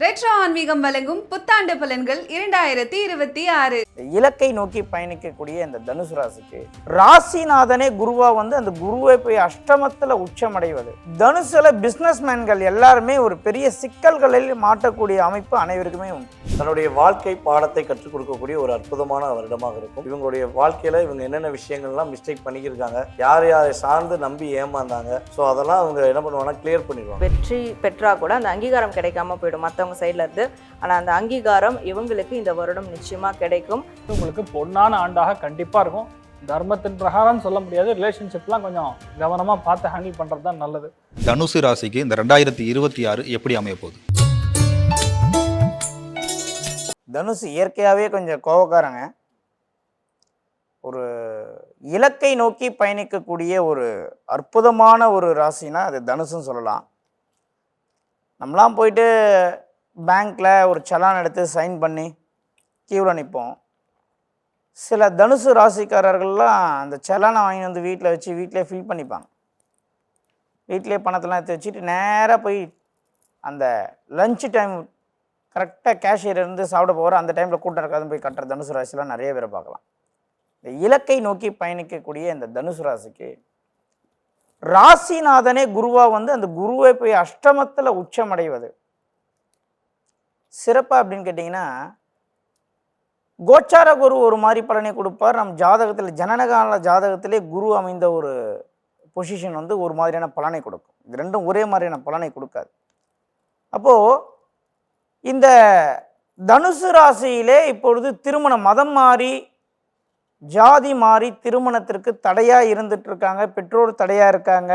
Retro ஆன்மீகம் வழங்கும் புத்தாண்டு பலன்கள் இரண்டாயிரத்தி இருபத்தி ஆறு. இலக்கை நோக்கி பயணிக்கக்கூடிய இந்த தனுசு ராசிக்கு ராசிநாதனே குருவா வந்து அந்த குருவை போய் அஷ்டமத்துல உச்சமடைவது. தனுசுல பிசினஸ் மேன்கள் எல்லாருமே ஒரு பெரிய சிக்கல்களில் மாட்டக்கூடிய அமைப்பு அனைவருக்குமே உண்டு. தன்னுடைய வாழ்க்கை பாடத்தை கற்றுக் கொடுக்கக்கூடிய ஒரு அற்புதமான வருடமாக இருக்கும். இவங்களுடைய வாழ்க்கையில இவங்க என்னென்ன விஷயங்கள்லாம் மிஸ்டேக் பண்ணியிருக்காங்க யார் யாரை சார்ந்து நம்பி ஏமாந்தாங்க ஸோ அதெல்லாம் அவங்க என்ன பண்ணுவாங்கன்னா கிளியர் பண்ணிடுவாங்க. வெற்றி பெற்றா கூட அந்த அங்கீகாரம் கிடைக்காம போயிடும். மற்றவங்க சைட்ல இருந்து. ஆனால் அந்த அங்கீகாரம் இவங்களுக்கு இந்த வருடம் நிச்சயமா கிடைக்கும். உங்களுக்கு பொன்னான ஆண்டாக கண்டிப்பாக இருக்கும். தர்மத்தின் பிரகாரம் சொல்ல முடியாது. ரிலேஷன்ஷிப்லாம் கொஞ்சம் கவனமாக பார்த்து ஹேண்டில் பண்ணுறது தான் நல்லது. தனுசு ராசிக்கு இந்த ரெண்டாயிரத்தி இருபத்தி ஆறு எப்படி அமைய போகுது? தனுசு இயற்கையாகவே கொஞ்சம் கோவக்காரங்க. ஒரு இலக்கை நோக்கி பயணிக்கக்கூடிய ஒரு அற்புதமான ஒரு ராசினா அது தனுசுன்னு சொல்லலாம். நம்மலாம் போயிட்டு பேங்க்கில் ஒரு சலான் எடுத்து சைன் பண்ணி கியூவில் நிற்போம் சில தனுசு ராசிக்காரர்கள்லாம் அந்த செலானை வாங்கி வந்து வீட்டில் வச்சு வீட்டிலே ஃபில் பண்ணிப்பாங்க. வீட்டிலே பணத்தெல்லாம் எடுத்து வச்சுட்டு நேராக போய் அந்த லஞ்ச் டைம் கரெக்டாக கேஷியர் இருந்து சாப்பிட போகிற அந்த டைமில் கூட்டம் இருக்காதுன்னு போய் கட்டுற தனுசு ராசிலாம் நிறைய பேரை பார்க்கலாம். இந்த இலக்கை நோக்கி பயணிக்கக்கூடிய இந்த தனுசு ராசிக்கு ராசிநாதனே குருவாக வந்து அந்த குருவை போய் அஷ்டமத்தில் உச்சமடைவது. சிறப்பாக அப்படின்னு கேட்டிங்கன்னா கோச்சார குரு ஒரு மாதிரி பலனை கொடுப்பார். நம் ஜாதகத்தில் ஜனனகால ஜாதகத்திலே குரு அமைந்த ஒரு பொசிஷன் வந்து ஒரு மாதிரியான பலனை கொடுக்கும். இது ரெண்டும் ஒரே மாதிரியான பலனை கொடுக்காது. அப்போது இந்த தனுசு ராசியிலே இப்பொழுது திருமணம் மதம் மாறி ஜாதி மாறி திருமணத்திற்கு தடையாக இருந்துட்டு இருக்காங்க பெற்றோர் தடையாக இருக்காங்க.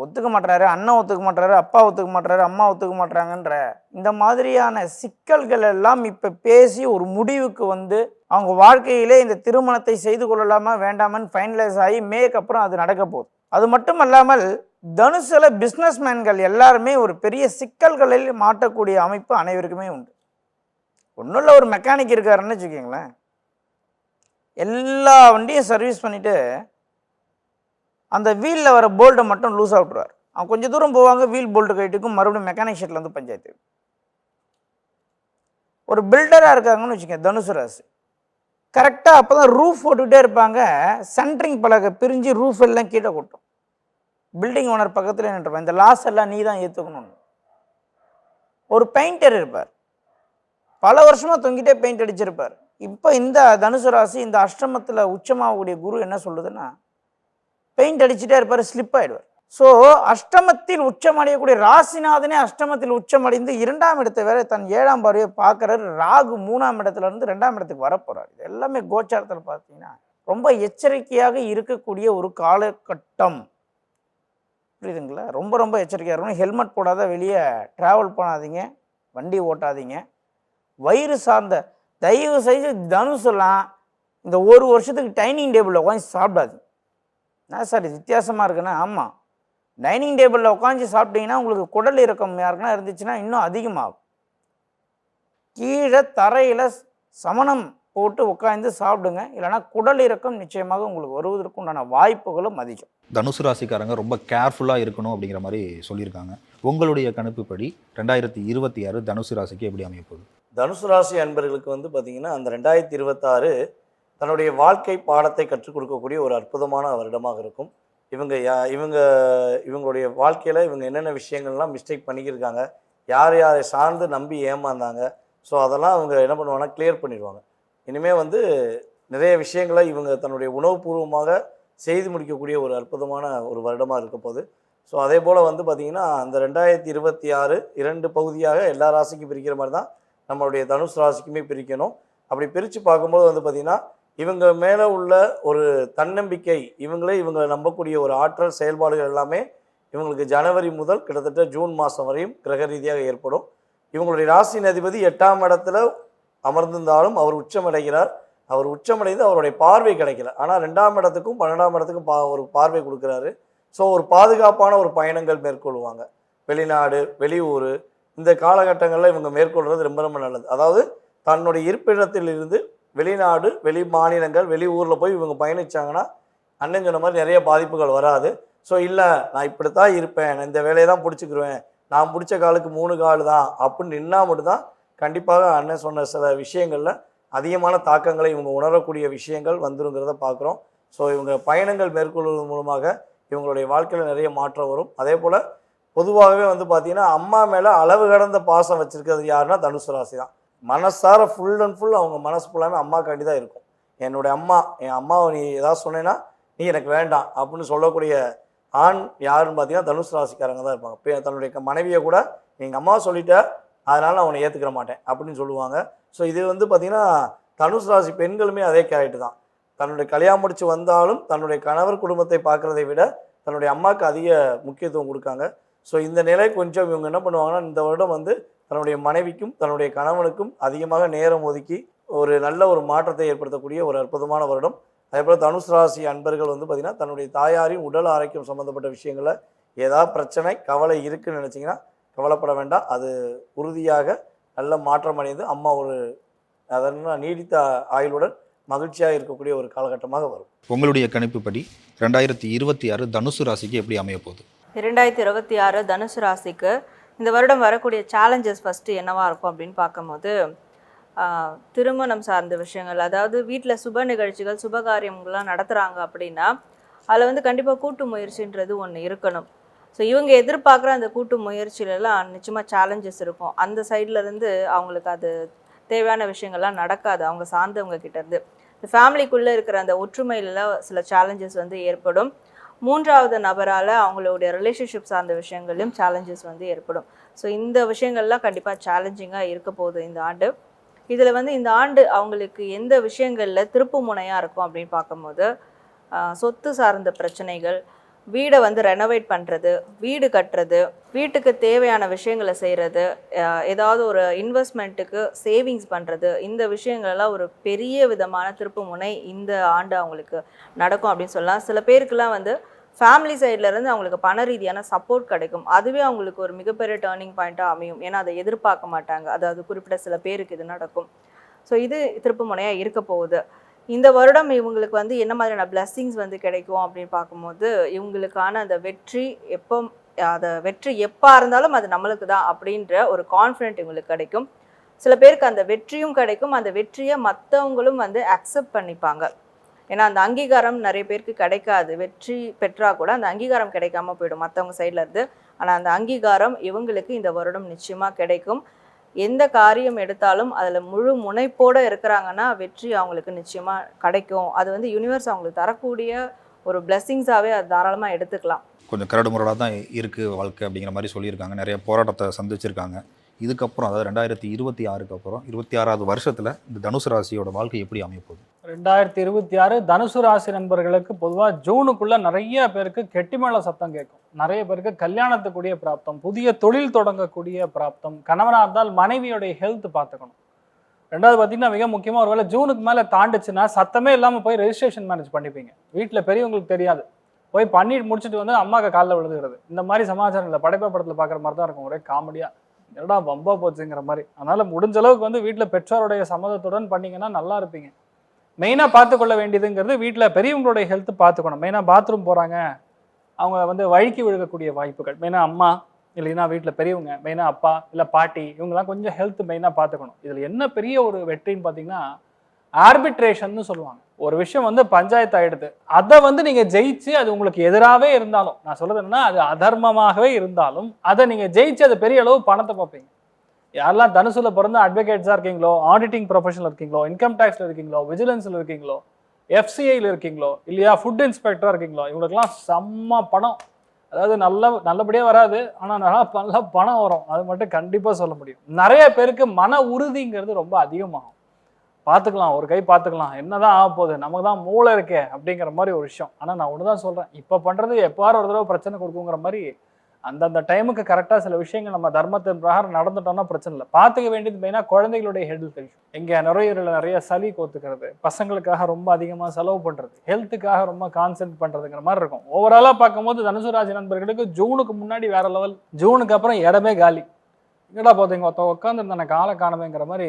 ஒத்துக்க மாட்டுறாரு அண்ணன் ஒத்துக்க மாட்டுறாரு அப்பா ஒத்துக்க மாட்டுறாரு அம்மா ஒத்துக்க மாட்டுறாங்கன்ற இந்த மாதிரியான சிக்கல்கள் எல்லாம் இப்போ பேசி ஒரு முடிவுக்கு வந்து அவங்க வாழ்க்கையிலே இந்த திருமணத்தை செய்து கொள்ளலாமா வேண்டாமான்னு ஃபைனலைஸ் ஆகி மேக்கு அப்புறம் அது நடக்க போகுது. அது மட்டும் அல்லாமல் தனுசுல பிஸ்னஸ் மேன்கள் எல்லாருமே ஒரு பெரிய சிக்கல்களில் மாட்டக்கூடிய அமைப்பு அனைவருக்குமே உண்டு. ஒன்றும் இல்லை ஒரு மெக்கானிக் இருக்காருன்னு வச்சுக்கோங்களேன். எல்லா வண்டியும் சர்வீஸ் பண்ணிவிட்டு அந்த வீலில் வர போல்ட்டை மட்டும் லூஸாக விட்டுருவார். அவன் கொஞ்சம் தூரம் போவாங்க வீல் போல்ட்டு கைட்டுக்கும் மறுபடியும் மெக்கானிக் ஷெட்டில் வந்து பஞ்சாயத்து. ஒரு பில்டராக இருக்காங்கன்னு வச்சுக்கோங்க தனுசு ராசி. கரெக்டாக அப்போ தான் ரூஃப் போட்டுக்கிட்டே இருப்பாங்க. சென்ட்ரிங் பலகை பிரிஞ்சு ரூஃப் எல்லாம் கீழே கொட்டும். பில்டிங் ஓனர் பக்கத்தில் நின்றுப்பான் இந்த லாஸ் எல்லாம் நீ தான் ஏற்றுக்கணும் ஒரு பெயிண்டர் இருப்பார். பல வருஷமாக தொங்கிட்டே பெயிண்ட் அடிச்சிருப்பார். இப்போ இந்த தனுசு ராசி இந்த அஷ்டமத்தில் உச்சமாகக்கூடிய குரு என்ன சொல்லுதுன்னா பெயிண்ட் அடிச்சுட்டே இருப்பார் ஸ்லிப் ஆயிடுவார். ஸோ அஷ்டமத்தில் உச்சம் அடையக்கூடிய ராசிநாதனே அஷ்டமத்தில் உச்சம் அடைந்து இரண்டாம் இடத்தை வேற தன் ஏழாம் பார்வையை பார்க்குறாரு. ராகு மூணாம் இடத்துல இருந்து ரெண்டாம் இடத்துக்கு வரப்போகிறார் இது எல்லாமே கோச்சாரத்தில் பார்த்தீங்கன்னா ரொம்ப எச்சரிக்கையாக இருக்கக்கூடிய ஒரு காலகட்டம். புரியுதுங்களா? ரொம்ப ரொம்ப எச்சரிக்கையாக இருக்கணும். ஹெல்மெட் போடாத வெளியே ட்ராவல் பண்ணாதீங்க. வண்டி ஓட்டாதீங்க. வயிறு சார்ந்த தயவு செய்து தனுசெல்லாம் இந்த ஒரு வருஷத்துக்கு டைனிங் டேபிளில் உட்காந்து சாப்பிடாது என்ன சார் வித்தியாசமாக இருக்குன்னா ஆமாம் டைனிங் டேபிளில் உட்காந்து சாப்பிட்டீங்கன்னா உங்களுக்கு குடல் இறக்கம் யாருக்குன்னா இருந்துச்சுன்னா இன்னும் அதிகமாகும். கீழே தரையில் சமணம் போட்டு உட்காந்து சாப்பிடுங்க. இல்லைன்னா குடல் இறக்கம் நிச்சயமாக உங்களுக்கு வருவதற்கு உண்டான வாய்ப்புகளும் அதிகம். தனுசு ராசிக்காரங்க ரொம்ப கேர்ஃபுல்லாக இருக்கணும் அப்படிங்கிற மாதிரி சொல்லியிருக்காங்க. உங்களுடைய கணிப்புப்படி ரெண்டாயிரத்தி இருபத்தி ஆறு தனுசு ராசிக்கு எப்படி அமைய போகுது? தனுசு ராசி அன்பர்களுக்கு வந்து பார்த்தீங்கன்னா அந்த ரெண்டாயிரத்தி இருபத்தாறு தன்னுடைய வாழ்க்கை பாடத்தை கற்றுக் கொடுக்கக்கூடிய ஒரு அற்புதமான வருடமாக இருக்கும். இவங்க யா இவங்க இவங்களுடைய வாழ்க்கையில் இவங்க என்னென்ன விஷயங்கள்லாம் மிஸ்டேக் பண்ணிக்கிருக்காங்க யார் யாரை சார்ந்து நம்பி ஏமாந்தாங்க ஸோ அதெல்லாம் அவங்க என்ன பண்ணுவாங்கன்னா கிளியர் பண்ணிடுவாங்க. இனிமேல் வந்து நிறைய விஷயங்களை இவங்க தன்னுடைய உணவுபூர்வமாக செய்து முடிக்கக்கூடிய ஒரு அற்புதமான ஒரு வருடமாக இருக்க போகுது. ஸோ அதே போல் வந்து பார்த்திங்கன்னா அந்த ரெண்டாயிரத்தி இருபத்தி ஆறு இரண்டு பகுதியாக எல்லா ராசிக்கும் பிரிக்கிற மாதிரி தான் நம்மளுடைய தனுஷ் ராசிக்குமே பிரிக்கணும். அப்படி பிரித்து பார்க்கும்போது வந்து பார்த்திங்கன்னா இவங்க மேலே உள்ள ஒரு தன்னம்பிக்கை இவங்களே இவங்களை நம்பக்கூடிய ஒரு ஆற்றல் செயல்பாடுகள் எல்லாமே இவங்களுக்கு ஜனவரி முதல் கிட்டத்தட்ட ஜூன் மாதம் வரையும் கிரக ரீதியாக ஏற்படும். இவங்களுடைய ராசியின் அதிபதி எட்டாம் இடத்துல அமர்ந்திருந்தாலும் அவர் உச்சமடைகிறார். அவர் உச்சமடைந்து அவருடைய பார்வை கிடைக்கல. ஆனால் ரெண்டாம் இடத்துக்கும் பன்னெண்டாம் இடத்துக்கும் பா ஒரு பார்வை கொடுக்குறாரு. ஸோ ஒரு பாதுகாப்பான ஒரு பயணங்கள் மேற்கொள்வாங்க. வெளிநாடு வெளியூர் இந்த காலகட்டங்களில் இவங்க மேற்கொள்வது ரொம்ப ரொம்ப நல்லது. அதாவது தன்னுடைய இருப்பிடத்தில் இருந்து வெளிநாடு வெளி மாநிலங்கள் வெளி ஊரில் போய் இவங்க பயணிச்சாங்கன்னா அண்ணன் சொன்ன மாதிரி நிறைய பாதிப்புகள் வராது. ஸோ இல்லை நான் இப்படி தான் இருப்பேன் நான் இந்த வேலையை தான் பிடிச்சிக்கிருவேன் நான் பிடிச்ச காலுக்கு மூணு கால் தான் அப்படின்னு நின்னா மட்டும்தான் கண்டிப்பாக அண்ணன் சொன்ன சில விஷயங்களில் அதிகமான தாக்கங்களை இவங்க உணரக்கூடிய விஷயங்கள் வந்துருங்கிறத பார்க்குறோம். ஸோ இவங்க பயணங்கள் மேற்கொள்வதன் மூலமாக இவங்களுடைய வாழ்க்கையில் நிறைய மாற்றம் வரும். அதே போல் பொதுவாகவே வந்து பார்த்தீங்கன்னா அம்மா மேலே அளவு கடந்த பாசம் வச்சுருக்கிறது யாருன்னா தனுசு ராசி தான். மனசார ஃபுல் அண்ட் ஃபுல் அவங்க மனசு ஃபுல்லாமே அம்மாக்காண்டி தான் இருக்கும். என்னுடைய அம்மா என் அம்மாவை நீ ஏதாவது சொன்னேன்னா நீ எனக்கு வேண்டாம் அப்படின்னு சொல்லக்கூடிய ஆண் யாருன்னு பார்த்தீங்கன்னா தனுசு ராசிக்காரங்க தான் இருப்பாங்க. இப்போ தன்னுடைய மனைவியை கூட எங்கள் அம்மா சொல்லிட்ட அதனால் நான் உன்னை ஏற்றுக்கிற மாட்டேன் அப்படின்னு சொல்லுவாங்க. ஸோ இது வந்து பார்த்திங்கன்னா தனுசு ராசி பெண்களுமே அதே கேரக்டர் தான். தன்னுடைய கல்யாணம் முடிச்சு வந்தாலும் தன்னுடைய கணவர் குடும்பத்தை பார்க்குறதை விட தன்னுடைய அம்மாவுக்கு அதிக முக்கியத்துவம் கொடுக்காங்க. ஸோ இந்த நிலை கொஞ்சம் இவங்க என்ன பண்ணுவாங்கன்னா இந்த வருடம் வந்து தன்னுடைய மனைவிக்கும் தன்னுடைய கணவனுக்கும் அதிகமாக நேரம் ஒதுக்கி ஒரு நல்ல ஒரு மாற்றத்தை ஏற்படுத்தக்கூடிய ஒரு அற்புதமான வருடம். அதே போல் தனுஷ் ராசி அன்பர்கள் வந்து பார்த்திங்கன்னா தன்னுடைய தாயாரின் உடல் ஆரோக்கியம் சம்மந்தப்பட்ட விஷயங்களில் ஏதாவது பிரச்சனை கவலை இருக்குன்னு நினச்சிங்கன்னா கவலைப்பட வேண்டாம். அது உறுதியாக நல்ல மாற்றம் அடைந்து அம்மா ஒரு அதனால் நீடித்த ஆயுளுடன் மகிழ்ச்சியாக இருக்கக்கூடிய ஒரு காலகட்டமாக வரும். உங்களுடைய கணிப்புப்படி ரெண்டாயிரத்தி இருபத்தி ஆறு தனுசு ராசிக்கு எப்படி அமைய போகுது? இரண்டாயிரத்தி இருபத்தி ஆறு தனுசு ராசிக்கு இந்த வருடம் வரக்கூடிய சேலஞ்சஸ் ஃபஸ்ட்டு என்னவாக இருக்கும் அப்படின்னு பார்க்கும்போது திருமணம் சார்ந்த விஷயங்கள் அதாவது வீட்டில் சுப நிகழ்ச்சிகள் சுபகாரியங்கள்லாம் நடத்துகிறாங்க அப்படின்னா அதில் வந்து கண்டிப்பாக கூட்டு முயற்சின்றது ஒன்று இருக்கணும். ஸோ இவங்க எதிர்பார்க்குற அந்த கூட்டு முயற்சியிலலாம் நிச்சயமாக சேலஞ்சஸ் இருக்கும். அந்த சைட்லேருந்து அவங்களுக்கு அது தேவையான விஷயங்கள்லாம் நடக்காது. அவங்க சார்ந்தவங்க கிட்டேருந்து இந்த ஃபேமிலிக்குள்ளே இருக்கிற அந்த ஒற்றுமையில சில சேலஞ்சஸ் வந்து ஏற்படும். மூன்றாவது நபரால் அவங்களுடைய ரிலேஷன்ஷிப் சார்ந்த விஷயங்களையும் சேலஞ்சஸ் வந்து ஏற்படும். ஸோ இந்த விஷயங்கள்லாம் கண்டிப்பாக சேலஞ்சிங்காக இருக்க போகுது இந்த ஆண்டு. இதில் வந்து இந்த ஆண்டு அவங்களுக்கு எந்த விஷயங்களில் திருப்பு முனையாக இருக்கும் அப்படின்னு பார்க்கும்போது சொத்து சார்ந்த பிரச்சனைகள் வீடை வந்து ரெனோவேட் பண்ணுறது வீடு கட்டுறது வீட்டுக்கு தேவையான விஷயங்களை செய்கிறது ஏதாவது ஒரு இன்வெஸ்ட்மெண்ட்டுக்கு சேவிங்ஸ் பண்ணுறது இந்த விஷயங்கள்லாம் ஒரு பெரிய விதமான திருப்பு முனை இந்த ஆண்டு அவங்களுக்கு நடக்கும் அப்படின்னு சொல்லலாம். சில பேருக்குலாம் வந்து ஃபேமிலி சைட்லேருந்து அவங்களுக்கு பண ரீதியான சப்போர்ட் கிடைக்கும். அதுவே அவங்களுக்கு ஒரு மிகப்பெரிய டேர்னிங் பாயிண்ட்டாக அமையும். ஏன்னா அதை எதிர்பார்க்க மாட்டாங்க. அதாவது குறிப்பிட்ட சில பேருக்கு இது நடக்கும். ஸோ இது திருப்பு முனையாக இருக்க போகுது. இந்த வருடம் இவங்களுக்கு வந்து என்ன மாதிரியான பிளஸ்ஸிங்ஸ் வந்து கிடைக்கும் அப்படின்னு பார்க்கும்போது இவங்களுக்கான அந்த வெற்றி எப்போ அதை வெற்றி எப்போ இருந்தாலும் அது நம்மளுக்கு தான் அப்படின்ற ஒரு கான்ஃபிடென்ட் இவங்களுக்கு கிடைக்கும். சில பேருக்கு அந்த வெற்றியும் கிடைக்கும். அந்த வெற்றியை மற்றவங்களும் வந்து அக்செப்ட் பண்ணிப்பாங்க. ஏன்னா அந்த அங்கீகாரம் நிறைய பேருக்கு கிடைக்காது. வெற்றி பெற்றா கூட அந்த அங்கீகாரம் கிடைக்காம போயிடும் மற்றவங்க சைட்ல இருந்து. ஆனால் அந்த அங்கீகாரம் இவங்களுக்கு இந்த வருடம் நிச்சயமாக கிடைக்கும். எந்த காரியம் எடுத்தாலும் அதில் முழு முனைப்போடு இருக்கிறாங்கன்னா வெற்றி அவங்களுக்கு நிச்சயமாக கிடைக்கும். அது வந்து யூனிவர்ஸ் அவங்களுக்கு தரக்கூடிய ஒரு பிளெஸ்ஸிங்ஸாகவே அது தாராளமாக எடுத்துக்கலாம். கொஞ்சம் கரடு முரடாக தான் இருக்குது வாழ்க்கை அப்படிங்கிற மாதிரி சொல்லியிருக்காங்க. நிறைய போராட்டத்தை சந்திச்சிருக்காங்க. இதுக்கப்புறம் அதாவது ரெண்டாயிரத்தி இருபத்தி ஆறுக்கு அப்புறம் இருபத்தி ஆறாவது வருஷத்தில் இந்த தனுசு ராசியோட வாழ்க்கை எப்படி அமைய போகுது? ரெண்டாயிரத்தி இருபத்தி ஆறு தனுசு ராசி நண்பர்களுக்கு பொதுவாக ஜூனுக்குள்ளே நிறைய பேருக்கு கெட்டிமேள சத்தம் கேட்கும். நிறைய பேருக்கு கல்யாணத்துக்குரிய பிராப்தம் புதிய தொழில் தொடங்கக்கூடிய பிராப்தம் கணவனாக இருந்தால் மனைவியோடைய ஹெல்த் பார்த்துக்கணும். ரெண்டாவது பார்த்தீங்கன்னா மிக முக்கியமாக ஒருவேளை ஜூனுக்கு மேலே தாண்டுச்சுன்னா சத்தமே இல்லாமல் போய் ரெஜிஸ்ட்ரேஷன் மேனேஜ் பண்ணிப்பீங்க. வீட்டில் பெரியவங்களுக்கு தெரியாது. போய் பண்ணிட்டு முடிச்சுட்டு வந்து அம்மாவுக்கு காலில் விழுதுகிறது இந்த மாதிரி சமாச்சாரம் இல்லை. படைப்பா படத்தில் பார்க்குற மாதிரி தான் இருக்கும். ஒரே காமெடியாக என்னடா வம்பா போச்சுங்கிற மாதிரி. அதனால் முடிஞ்ச அளவுக்கு வந்து வீட்டில் பெற்றோருடைய சம்மதத்துடன் பண்ணிங்கன்னா நல்லா இருப்பீங்க. மெயினாக பார்த்துக்கொள்ள வேண்டியதுங்கிறது வீட்டில் பெரியவங்களுடைய ஹெல்த் பார்த்துக்கணும். மெயினாக பாத்ரூம் போகிறாங்க அவங்க வந்து வழுக்கி விழுகக்கூடிய வாய்ப்புகள். மெயினாக அம்மா இல்லைன்னா வீட்டில் பெரியவங்க மெயினாக அப்பா இல்லை பாட்டி இவங்கெல்லாம் கொஞ்சம் ஹெல்த் மெயினாக பார்த்துக்கணும். இதில் என்ன பெரிய ஒரு வெற்றின்னு பார்த்தீங்கன்னா ஆர்பிட்ரேஷன்னு சொல்லுவாங்க. ஒரு விஷயம் வந்து பஞ்சாயத்து ஆயிடுது. அதை வந்து நீங்கள் ஜெயிச்சு அது உங்களுக்கு எதிராகவே இருந்தாலும் நான் சொல்றது என்னன்னா அது அதர்மமாகவே இருந்தாலும் அதை நீங்கள் ஜெயிச்சு அது பெரிய அளவு பணத்தை பார்ப்பீங்க. யாரெல்லாம் தனுசுல பிறந்து அட்வொகேட்ஸாக இருக்கீங்களோ ஆடிட்டிங் ப்ரொஃபஷனில் இருக்கீங்களோ இன்கம் டேக்ஸில் இருக்கீங்களோ விஜிலன்ஸில் இருக்கீங்களோ எஃப்சிஐயில் இருக்கீங்களோ இல்லையா ஃபுட் இன்ஸ்பெக்டராக இருக்கீங்களோ இவங்களுக்குலாம் செம்ம பணம். அதாவது நல்ல நல்லபடியாக வராது ஆனால் நல்லா நல்ல பணம் வரும். அது மட்டும் கண்டிப்பாக சொல்ல முடியும். நிறைய பேருக்கு மன உறுதிங்கிறது ரொம்ப அதிகமாகும். பார்த்துக்கலாம் ஒரு கை பார்த்துக்கலாம். என்னதான் ஆக போகுது? நமக்கு தான் மூளை இருக்கே அப்படிங்கிற மாதிரி ஒரு விஷயம். ஆனால் நான் ஒன்று தான் சொல்கிறேன் இப்போ பண்ணுறது எப்பாரு ஒரு தடவை பிரச்சனை கொடுக்குங்கிற மாதிரி அந்தந்த டைமுக்கு கரெக்டாக சில விஷயங்கள் நம்ம தர்மத்தின் பிரகாரம் நடந்துட்டோம்னா பிரச்சனை இல்லை. பார்த்துக்க வேண்டியது மெயினாக குழந்தைகளுடைய ஹெல்த் இஷ்யூ இங்கே நுரையீரலில் நிறைய சளி கோத்துக்கிறது. பசங்களுக்காக ரொம்ப அதிகமாக செலவு பண்ணுறது ஹெல்த்துக்காக ரொம்ப கான்சென்ட் பண்ணுறதுங்கிற மாதிரி இருக்கும். ஓவராலாக பார்க்கும்போது தனுசுராஜ் நண்பர்களுக்கு ஜூனுக்கு முன்னாடி வேற லெவல் ஜூனுக்கு அப்புறம் இடமே காலி. என்னடா போதுங்க ஒருத்த உட்காந்துருந்தானே காலை காணமேங்கிற மாதிரி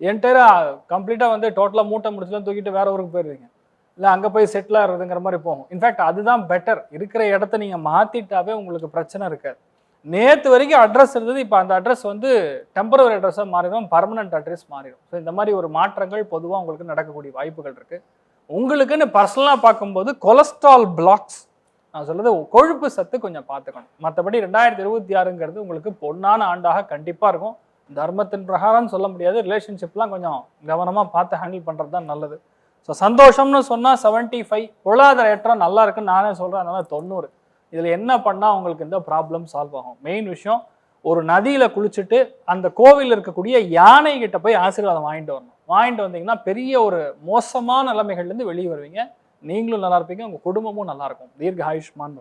என்டையராக கம்ப்ளீட்டாக வந்து டோட்டலாக மூட்டை முடிச்சுலாம் தூக்கிட்டு வேற ஊருக்கு போயிடுவீங்க இல்லை அங்கே போய் செட்டில் ஆகிறதுங்கிற மாதிரி போகும். இன்ஃபேக்ட் அதுதான் பெட்டர் இருக்கிற இடத்த நீங்கள் மாற்றிட்டாவே உங்களுக்கு பிரச்சனை இருக்காது. நேற்று வரைக்கும் அட்ரஸ் இருந்தது இப்போ அந்த அட்ரஸ் வந்து டெம்பரவரி அட்ரஸாக மாறிடும் பர்மனன்ட் அட்ரஸ் மாறிடும். ஸோ இந்த மாதிரி ஒரு மாற்றங்கள் பொதுவாக உங்களுக்கு நடக்கக்கூடிய வாய்ப்புகள் இருக்குது உங்களுக்குன்னு பர்சனலாக பார்க்கும்போது கொலஸ்ட்ரால் பிளாக்ஸ் நான் சொல்கிறது கொழுப்பு சத்து கொஞ்சம் பார்த்துக்கணும். மற்றபடி ரெண்டாயிரத்தி இருபத்தி ஆறுங்கிறது உங்களுக்கு பொன்னான ஆண்டாக கண்டிப்பாக இருக்கும். தர்மத்தின் பிரகாரம் சொல்ல முடியாது. ரிலேஷன்ஷிப்லாம் கொஞ்சம் கவனமாக பார்த்து ஹேண்டில் பண்ணுறது தான் நல்லது. ஸோ சந்தோஷம்னு சொன்னால் செவன்ட்டி ஃபைவ் பொருளாதார ஏற்றம் நல்லா இருக்குன்னு நானே சொல்கிறேன் அதனால் தொண்ணூறு. இதில் என்ன பண்ணால் உங்களுக்கு இந்த ப்ராப்ளம் சால்வ் ஆகும். மெயின் விஷயம் ஒரு நதியில் குளிச்சுட்டு அந்த கோவில் இருக்கக்கூடிய யானை கிட்ட போய் ஆசீர்வாதம் வாங்கிட்டு வரணும். வாங்கிட்டு வந்தீங்கன்னா பெரிய ஒரு மோசமான நிலைமைகள்லேருந்து வெளியே வருவீங்க. நீங்களும் நல்லா இருப்பீங்க உங்கள் குடும்பமும் நல்லாயிருக்கும் தீர்க்க ஆயுஷ்மான்